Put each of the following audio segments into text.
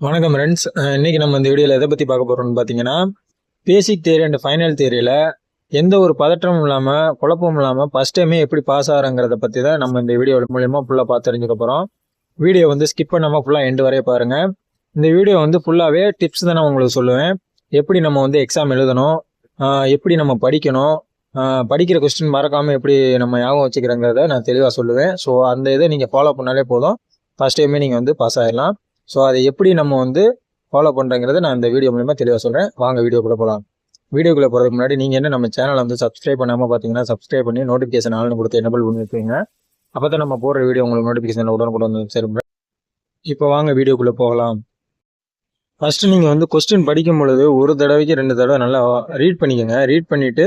வணக்கம் ஃப்ரெண்ட்ஸ் இன்றைக்கி நம்ம இந்த வீடியோவில் எதை பற்றி பார்க்க போகிறோம்னு பார்த்தீங்கன்னா பேசிக் தேரி அண்ட் ஃபைனல் தேரியில் எந்த ஒரு பதற்றமும் இல்லாமல் குழப்பமும் இல்லாமல் ஃபஸ்ட் டைமே எப்படி பாஸ் ஆகிறங்கிறத பற்றி தான் நம்ம இந்த வீடியோ மூலியமாக ஃபுல்லாக பார்த்து தெரிஞ்சுக்க போகிறோம் வீடியோ வந்து ஸ்கிப் பண்ணாமல் ஃபுல்லாக எண்டு வரைய பாருங்கள் இந்த வீடியோ வந்து ஃபுல்லாகவே டிப்ஸ் தான் நான் உங்களுக்கு சொல்லுவேன். எப்படி நம்ம வந்து எக்ஸாம் எழுதணும் எப்படி நம்ம படிக்கணும் படிக்கிற கொஸ்டின் மறக்காமல் எப்படி நம்ம ஞாபகம் வச்சுக்கிறோங்கிறத நான் தெளிவாக சொல்லுவேன். ஸோ அந்த இதை நீங்கள் ஃபாலோ பண்ணாலே போதும். ஃபஸ்ட் டைமே நீங்கள் வந்து பாஸ் ஆகிடலாம் ஸோ அதை எப்படி நம்ம வந்து ஃபாலோ பண்ணுறங்கிறத நான் இந்த வீடியோ மூலிமா தெளிவாக சொல்கிறேன் வாங்க வீடியோக்குள்ளே போகலாம் வீடியோக்குள்ளே போகிறதுக்கு முன்னாடி நீங்கள் என்ன நம்ம சேனலை வந்து சப்ஸ்கிரைப் பண்ணாமல் பார்த்தீங்கன்னா சப்ஸ்கிரைப் பண்ணி நோட்டிஃபிகேஷன் ஆள்னு கொடுத்து எனபிள் பண்ணி வைப்பீங்க அப்போ தான் நம்ம போடுற வீடியோ உங்களுக்கு நோட்டிஃபிகேஷன் உடனுக்குடன் வந்து சேரும். இப்போ வாங்க வீடியோக்குள்ளே போகலாம். ஃபஸ்ட்டு நீங்கள் வந்து கொஸ்டின் படிக்கும் பொழுது ஒரு தடவைக்கு ரெண்டு தடவை நல்லா ரீட் பண்ணிக்கோங்க. ரீட் பண்ணிவிட்டு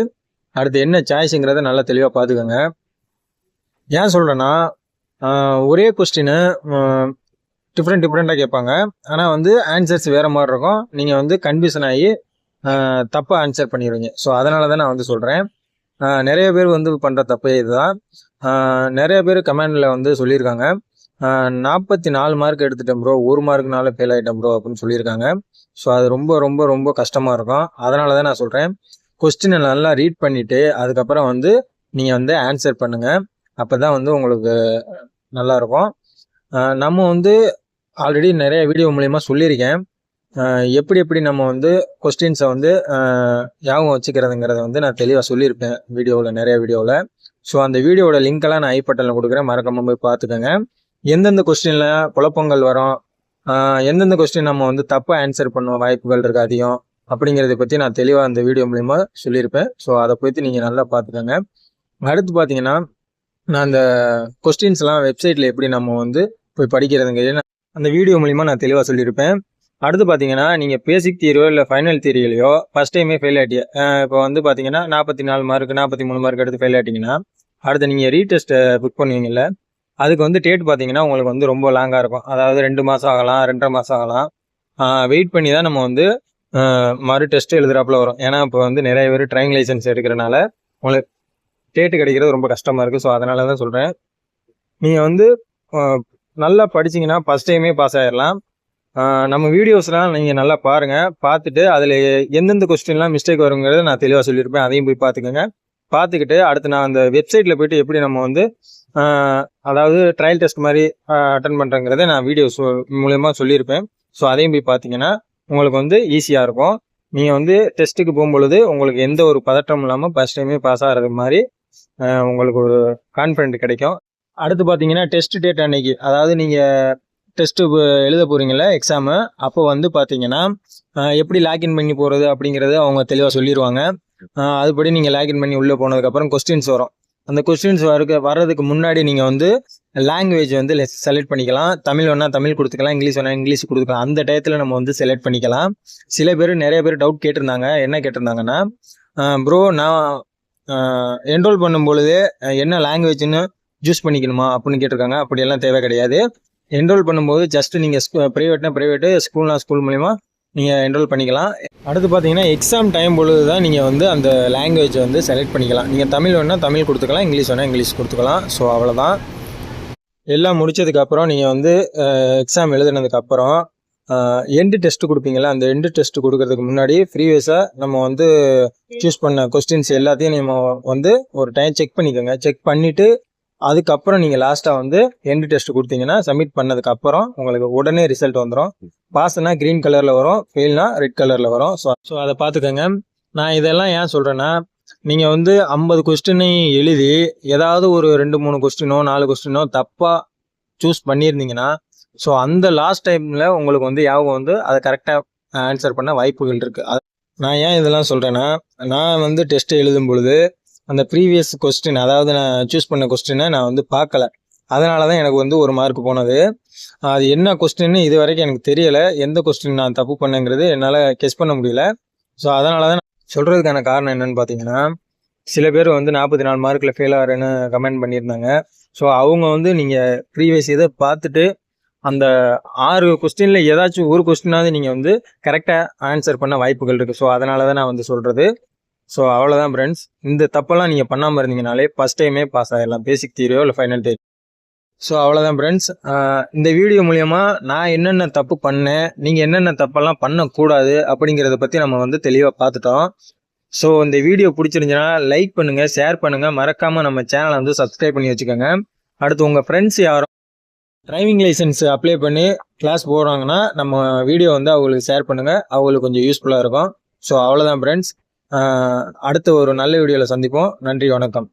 அடுத்து என்ன சாய்ஸுங்கிறத நல்லா தெளிவாக பார்த்துக்கோங்க ஏன் சொல்கிறேன்னா ஒரே கொஸ்டினை டிஃப்ரெண்ட் டிஃப்ரெண்ட்டாக கேட்பாங்க. ஆனால் வந்து ஆன்சர்ஸ் வேறு மாதிரி இருக்கும். நீங்கள் வந்து கன்ஃபியூஷன் ஆகி தப்பாக ஆன்சர் பண்ணிடுவீங்க ஸோ அதனால தான் நான் வந்து சொல்கிறேன் நிறைய பேர் வந்து பண்ணுற தப்பே இதுதான். நிறைய பேர் கமெண்டில் வந்து சொல்லியிருக்காங்க. நாற்பத்தி நாலு மார்க் எடுத்துட்டேன் ப்ரோ ஒரு மார்க்னால ஃபெயில் ஆகிட்டேன் ப்ரோ அப்படின்னு சொல்லியிருக்காங்க. ஸோ அது ரொம்ப ரொம்ப ரொம்ப கஷ்டமாக இருக்கும். அதனால தான் நான் சொல்கிறேன் கொஸ்டினை நல்லா ரீட் பண்ணிவிட்டு அதுக்கப்புறம் வந்து நீங்கள் வந்து ஆன்சர் பண்ணுங்கள் அப்போ தான் வந்து உங்களுக்கு நல்லாயிருக்கும் நம்ம வந்து ஆல்ரெடி நிறைய வீடியோ மூலயமா சொல்லியிருக்கேன். எப்படி எப்படி நம்ம வந்து கொஸ்டின்ஸை வந்து ஆஹ் ஞாபகம் வச்சுக்கிறதுங்கிறத வந்து நான் தெளிவாக சொல்லியிருப்பேன் வீடியோவில் நிறைய வீடியோவில். ஸோ அந்த வீடியோவோட லிங்க்கெல்லாம் நான் ஐப்பட்டலில் கொடுக்குறேன். மறக்காம போய் பார்த்துக்கோங்க. எந்தெந்த கொஸ்டினில் குழப்பங்கள் வரும்? எந்தெந்த கொஸ்டின் நம்ம வந்து தப்பாக ஆன்சர் பண்ண வாய்ப்புகள் இருக்கு அதிகம்? அப்படிங்கிறத பற்றி நான் தெளிவாக அந்த வீடியோ மூலிமா சொல்லியிருப்பேன். ஸோ அதை பற்றி நீங்கள் நல்லா பார்த்துக்கோங்க. அடுத்து பார்த்தீங்கன்னா நான் அந்த கொஸ்டின்ஸ்லாம் வெப்சைட்டில் எப்படி நம்ம வந்து போய் படிக்கிறதுங்கிறது அந்த வீடியோ மூலிமா நான் தெளிவாக சொல்லியிருப்பேன். அடுத்து பார்த்தீங்கன்னா நீங்கள் பேசிக் தியரியோ இல்லை ஃபைனல் தீரியிலையோ ஃபஸ்ட் டைமே ஃபெயில் ஆகிட்டிய இப்போ வந்து பார்த்தீங்கன்னா நாற்பத்தி நாலு மார்க் நாற்பத்தி மூணு மார்க் எடுத்து ஃபெயில் ஆகிட்டிங்கன்னா அடுத்து நீங்கள் ரீடெஸ்ட்டை புக் பண்ணுவீங்கல்ல அதுக்கு வந்து டேட் பார்த்தீங்கன்னா உங்களுக்கு வந்து ரொம்ப லாங்காக இருக்கும். அதாவது ரெண்டு மாதம் ஆகலாம் ரெண்டரை மாதம் ஆகலாம். வெயிட் பண்ணி தான் நம்ம வந்து மறு டெஸ்ட்டு எழுதுறாப்புல வரும். ஏன்னா இப்போ வந்து நிறைய பேர் ட்ரைவிங் லைசன்ஸ் எடுக்கிறனால உங்களுக்கு டேட்டு கிடைக்கிறது ரொம்ப கஷ்டமாக இருக்குது ஸோ அதனால தான் சொல்கிறேன் நீங்கள் வந்து நல்லா படிச்சீங்கன்னா ஃபஸ்ட் டைமே பாஸ் ஆகிடலாம் நம்ம வீடியோஸ்லாம் நீங்கள் நல்லா பாருங்கள் பார்த்துட்டு அதில் எந்தெந்த கொஸ்டின்லாம் மிஸ்டேக் வருங்கிறத நான் தெளிவாக சொல்லியிருப்பேன். அதையும் போய் பார்த்துக்கோங்க. பார்த்துக்கிட்டு அடுத்து நான் அந்த வெப்சைட்டில் போயிட்டு எப்படி நம்ம வந்து அதாவது ட்ரையல் டெஸ்ட் மாதிரி அட்டன் பண்ணுறங்கிறத நான் வீடியோஸ் மூலயமா சொல்லியிருப்பேன். ஸோ அதையும் போய் பார்த்தீங்கன்னா உங்களுக்கு வந்து ஈஸியாக இருக்கும். நீங்கள் வந்து டெஸ்ட்டுக்கு போகும்பொழுது உங்களுக்கு எந்த ஒரு பதற்றமும் இல்லாமல் ஃபஸ்ட் டைமே பாஸ் ஆகிறது மாதிரி உங்களுக்கு ஒரு கான்ஃபிடென்ட் கிடைக்கும். அடுத்து பார்த்தீங்கன்னா டெஸ்ட் டேட் அன்னைக்கு. அதாவது நீங்கள் டெஸ்ட்டு எழுத போகிறீங்களா எக்ஸாமு அப்போ வந்து பார்த்தீங்கன்னா எப்படி லாக்இன் பண்ணி போகிறது அப்படிங்கிறது அவங்க தெளிவாக சொல்லிடுவாங்க அதுபடி நீங்கள் லாக்இன் பண்ணி உள்ளே போனதுக்கப்புறம் கொஸ்டின்ஸ் வரும். அந்த கொஸ்டின்ஸ் வரக்கு வர்றதுக்கு முன்னாடி நீங்கள் வந்து லாங்குவேஜ் வந்து செலக்ட் பண்ணிக்கலாம். தமிழ் வேணா தமிழ் கொடுத்துக்கலாம் இங்கிலீஷ் வேணா இங்கிலீஷ் கொடுத்துக்கலாம். அந்த டயத்தில் நம்ம வந்து செலக்ட் பண்ணிக்கலாம். சில பேர் நிறைய பேர் டவுட் கேட்டிருந்தாங்க. என்ன கேட்டிருந்தாங்கன்னா ப்ரோ நான் என்ரோல் பண்ணும் பொழுது என்ன லாங்குவேஜ்னு சூஸ் பண்ணிக்கணுமா அப்படின்னு கேட்டிருக்காங்க. அப்படியெல்லாம் தேவை கிடையாது. என்ரோல் பண்ணும்போது ஜஸ்ட் நீங்கள் ப்ரைவேட்னா ப்ரைவேட்டு ஸ்கூல்னா ஸ்கூல் மூலிமா நீங்கள் என்ரோல் பண்ணிக்கலாம். அடுத்து பார்த்தீங்கன்னா எக்ஸாம் டைம் பொழுது தான் நீங்கள் வந்து அந்த லாங்குவேஜ் வந்து செலக்ட் பண்ணிக்கலாம். நீங்கள் தமிழ் வேணால் தமிழ் கொடுத்துக்கலாம் இங்கிலீஷ் வேணால் இங்கிலீஷ் கொடுத்துக்கலாம். ஸோ அவ்வளோதான் எல்லாம் முடித்ததுக்கப்புறம் நீங்கள் வந்து எக்ஸாம் எழுதுனதுக்கப்புறம் எண்டு டெஸ்ட் கொடுப்பீங்களா அந்த எண்டு டெஸ்ட் கொடுக்கறதுக்கு முன்னாடி ப்ரீவியஸாக நம்ம வந்து சூஸ் பண்ண கொஸ்டின்ஸ் எல்லாத்தையும் நம்ம வந்து ஒரு டைம் செக் பண்ணிக்கோங்க. செக் பண்ணிவிட்டு அதுக்கப்புறம் நீங்கள் லாஸ்ட்டாக வந்து எண்டு டெஸ்ட் கொடுத்தீங்கன்னா சப்மிட் பண்ணதுக்கப்புறம் உங்களுக்கு உடனே ரிசல்ட் வந்துடும் பாஸ்னா க்ரீன் கலரில் வரும் ஃபெயில்னா ரெட் கலரில் வரும். ஸோ ஸோ அதை பார்த்துக்கோங்க. நான் இதெல்லாம் ஏன் சொல்கிறேன்னா நீங்கள் வந்து ஐம்பது கொஸ்டினை எழுதி ஏதாவது ஒரு ரெண்டு மூணு கொஸ்டினோ நாலு கொஸ்டினோ தப்பாக சூஸ் பண்ணியிருந்தீங்கன்னா ஸோ அந்த லாஸ்ட் டைமில் உங்களுக்கு வந்து ஞாபகம் வந்து அதை கரெக்டாக ஆன்சர் பண்ண வாய்ப்புகள் இருக்குது நான் ஏன் இதெல்லாம் சொல்கிறேன்னா நான் வந்து டெஸ்ட்டு எழுதும் பொழுது அந்த ப்ரீவியஸ் கொஸ்டின் அதாவது நான் சூஸ் பண்ண கொஸ்டினை நான் வந்து பார்க்கல. அதனால தான் எனக்கு வந்து ஒரு மார்க் போனது. அது என்ன கொஸ்டின்னு இது வரைக்கும் எனக்கு தெரியலை. எந்த கொஸ்டின் நான் தப்பு பண்ணேங்கிறது என்னால் கெஸ் பண்ண முடியல. ஸோ அதனால தான் சொல்கிறதுக்கான காரணம் என்னன்னு பார்த்தீங்கன்னா சில பேர் வந்து நாற்பத்தி நாலு மார்க்கில் ஃபெயில் ஆகிறேன்னு கமெண்ட் பண்ணியிருந்தாங்க. ஸோ அவங்க வந்து நீங்கள் ப்ரீவியஸ் இதை பார்த்துட்டு அந்த ஆறு கொஸ்டினில் ஏதாச்சும் ஒரு கொஸ்டினாவது நீங்கள் வந்து கரெக்டாக ஆன்சர் பண்ண வாய்ப்புகள் இருக்குது ஸோ அதனால தான் நான் வந்து சொல்கிறது ஸோ அவ்வளோதான் ஃப்ரெண்ட்ஸ் இந்த தப்பெல்லாம் நீங்கள் பண்ணாமல் இருந்தீங்கனாலே ஃபஸ்ட் டைமே பாஸ் ஆகிடலாம் பேசிக் தீரியோ இல்லை ஃபைனல் தேரி ஸோ அவ்வளோதான் ஃப்ரெண்ட்ஸ் இந்த வீடியோ மூலயமா நான் என்னென்ன தப்பு பண்ணேன் நீங்கள் என்னென்ன தப்பெல்லாம் பண்ணக்கூடாது அப்படிங்கிறத பற்றி நம்ம வந்து தெளிவாக பார்த்துட்டோம். ஸோ இந்த வீடியோ பிடிச்சிருந்துச்சுன்னா லைக் பண்ணுங்கள் ஷேர் பண்ணுங்கள் மறக்காமல் நம்ம சேனலை வந்து சப்ஸ்கிரைப் பண்ணி வச்சுக்கோங்க. அடுத்து உங்கள் ஃப்ரெண்ட்ஸ் யாரும் டிரைவிங் லைசன்ஸ் அப்ளை பண்ணி கிளாஸ் போகிறாங்கன்னா நம்ம வீடியோ வந்து அவங்களுக்கு ஷேர் பண்ணுங்கள் அவங்களுக்கு கொஞ்சம் யூஸ்ஃபுல்லாக இருக்கும். ஸோ அவ்வளோதான் ஃப்ரெண்ட்ஸ் அடுத்த ஒரு நல்ல வீடியோவில் சந்திப்போம். நன்றி வணக்கம்.